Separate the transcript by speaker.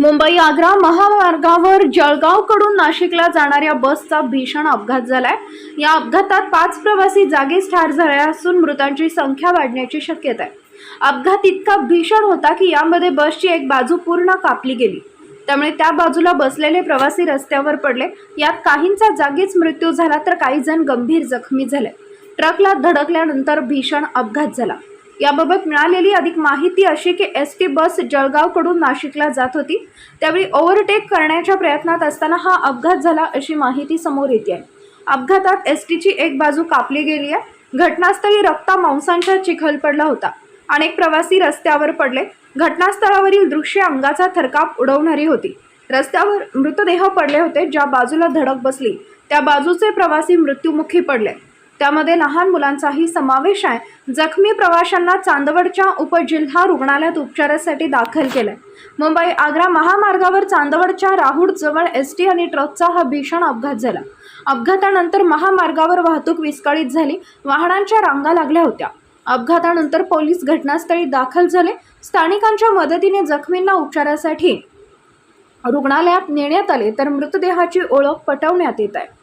Speaker 1: मुंबई आग्रा महामार्गावर जळगावकडून नाशिकला जाणाऱ्या बसचा भीषण अपघात झालाय. या अपघातात पाच प्रवासी जागीच ठार झाले असून मृतांची संख्या वाढण्याची शक्यता आहे. अपघात इतका भीषण होता की यामध्ये बसची एक बाजू पूर्ण कापली गेली. त्यामुळे त्या बाजूला बसलेले प्रवासी रस्त्यावर पडले. यात काहींचा जागीच मृत्यू झाला तर काही जण गंभीर जखमी झाले. ट्रकला धडकल्यानंतर भीषण अपघात झाला. याबाबत मिळालेली अधिक माहिती अशी की एस टी बस जळगावकडून नाशिकला जात होती. त्यावेळी ओव्हरटेक करण्याच्या प्रयत्नात असताना हा अपघात झाला अशी माहिती समोर येते आहे. अपघातात एस टीची एक बाजू कापली गेली आहे. घटनास्थळी रक्ता मांसांचा चिखल पडला होता. अनेक प्रवासी रस्त्यावर पडले. घटनास्थळावरील दृश्य अंगाचा थरकाप उडवणारी होती. रस्त्यावर मृतदेह पडले होते. ज्या बाजूला धडक बसली त्या बाजूचे प्रवासी मृत्युमुखी पडले. त्यामध्ये लहान मुलांचाही समावेश आहे. जखमी प्रवाशांना चांदवडच्या उपजिल्हा रुग्णालयात उपचारासाठी दाखल केलं मुंबई आग्रा महामार्गावर चांदवडच्या राहुड जवळ एस टी आणि ट्रकचा हा भीषण अपघात झाला. अपघातानंतर महामार्गावर वाहतूक विस्कळीत झाली. वाहनांच्या रांगा लागल्या होत्या. अपघातानंतर पोलीस घटनास्थळी दाखल झाले. स्थानिकांच्या मदतीने जखमींना उपचारासाठी रुग्णालयात नेण्यात आले तर मृतदेहाची ओळख पटवण्यात येत आहे.